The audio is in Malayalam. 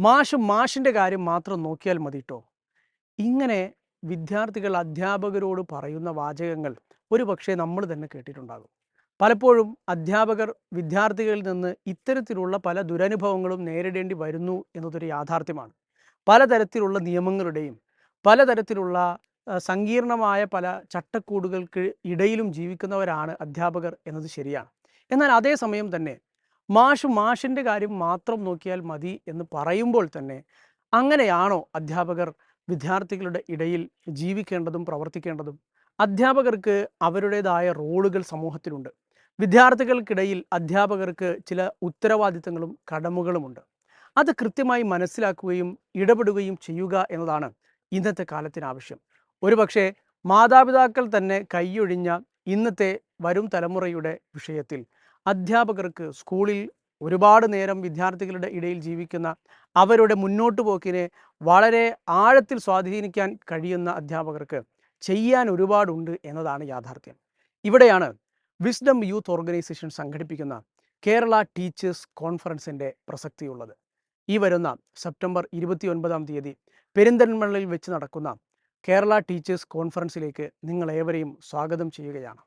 മാഷ് മാഷിന്റെ കാര്യം മാത്രം നോക്കിയാൽ മതി കേട്ടോ ഇങ്ങനെ വിദ്യാർത്ഥികൾ അധ്യാപകരോട് പറയുന്ന വാചകങ്ങൾ ഒരു പക്ഷേ നമ്മൾ തന്നെ കേട്ടിട്ടുണ്ടാകും. പലപ്പോഴും അധ്യാപകർ വിദ്യാർത്ഥികളിൽ നിന്ന് ഇത്തരത്തിലുള്ള പല ദുരനുഭവങ്ങളും നേരിടേണ്ടി വരുന്നു എന്നതൊരു യാഥാർത്ഥ്യമാണ്. പലതരത്തിലുള്ള നിയമങ്ങളുടെയും പലതരത്തിലുള്ള സങ്കീർണമായ പല ചട്ടക്കൂടുകൾക്ക് ഇടയിലും ജീവിക്കുന്നവരാണ് അധ്യാപകർ എന്നത് ശരിയാണ്. എന്നാൽ അതേസമയം തന്നെ മാഷ് മാഷിന്റെ കാര്യം മാത്രം നോക്കിയാൽ മതി എന്ന് പറയുമ്പോൾ തന്നെ അങ്ങനെയാണോ അധ്യാപകർ വിദ്യാർത്ഥികളുടെ ഇടയിൽ ജീവിക്കേണ്ടതും പ്രവർത്തിക്കേണ്ടതും? അധ്യാപകർക്ക് അവരുടേതായ റോളുകൾ സമൂഹത്തിലുണ്ട്. വിദ്യാർത്ഥികൾക്കിടയിൽ അധ്യാപകർക്ക് ചില ഉത്തരവാദിത്തങ്ങളും കടമകളുമുണ്ട്. അത് കൃത്യമായി മനസ്സിലാക്കുകയും ഇടപെടുകയും ചെയ്യുക എന്നതാണ് ഇന്നത്തെ കാലത്തിന് ആവശ്യം. ഒരുപക്ഷെ മാതാപിതാക്കൾ തന്നെ കൈയൊഴിഞ്ഞ ഇന്നത്തെ വരും തലമുറയുടെ വിഷയത്തിൽ അധ്യാപകർക്ക് സ്കൂളിൽ ഒരുപാട് നേരം വിദ്യാർത്ഥികളുടെ ഇടയിൽ ജീവിക്കുന്ന അവരുടെ മുന്നോട്ട് പോക്കിനെ വളരെ ആഴത്തിൽ സ്വാധീനിക്കാൻ കഴിയുന്ന അധ്യാപകർക്ക് ചെയ്യാൻ ഒരുപാടുണ്ട് എന്നതാണ് യാഥാർത്ഥ്യം. ഇവിടെയാണ് വിസ്ഡം യൂത്ത് ഓർഗനൈസേഷൻ സംഘടിപ്പിക്കുന്ന കേരള ടീച്ചേഴ്സ് കോൺഫറൻസിന്റെ പ്രസക്തിയുള്ളത്. ഈ വരുന്ന സെപ്റ്റംബർ ഇരുപത്തി ഒൻപതാം തീയതി പെരിന്തൽമണ്ണയിൽ വെച്ച് നടക്കുന്ന കേരള ടീച്ചേഴ്സ് കോൺഫറൻസിലേക്ക് നിങ്ങൾ ഏവരെയും സ്വാഗതം ചെയ്യുകയാണ്.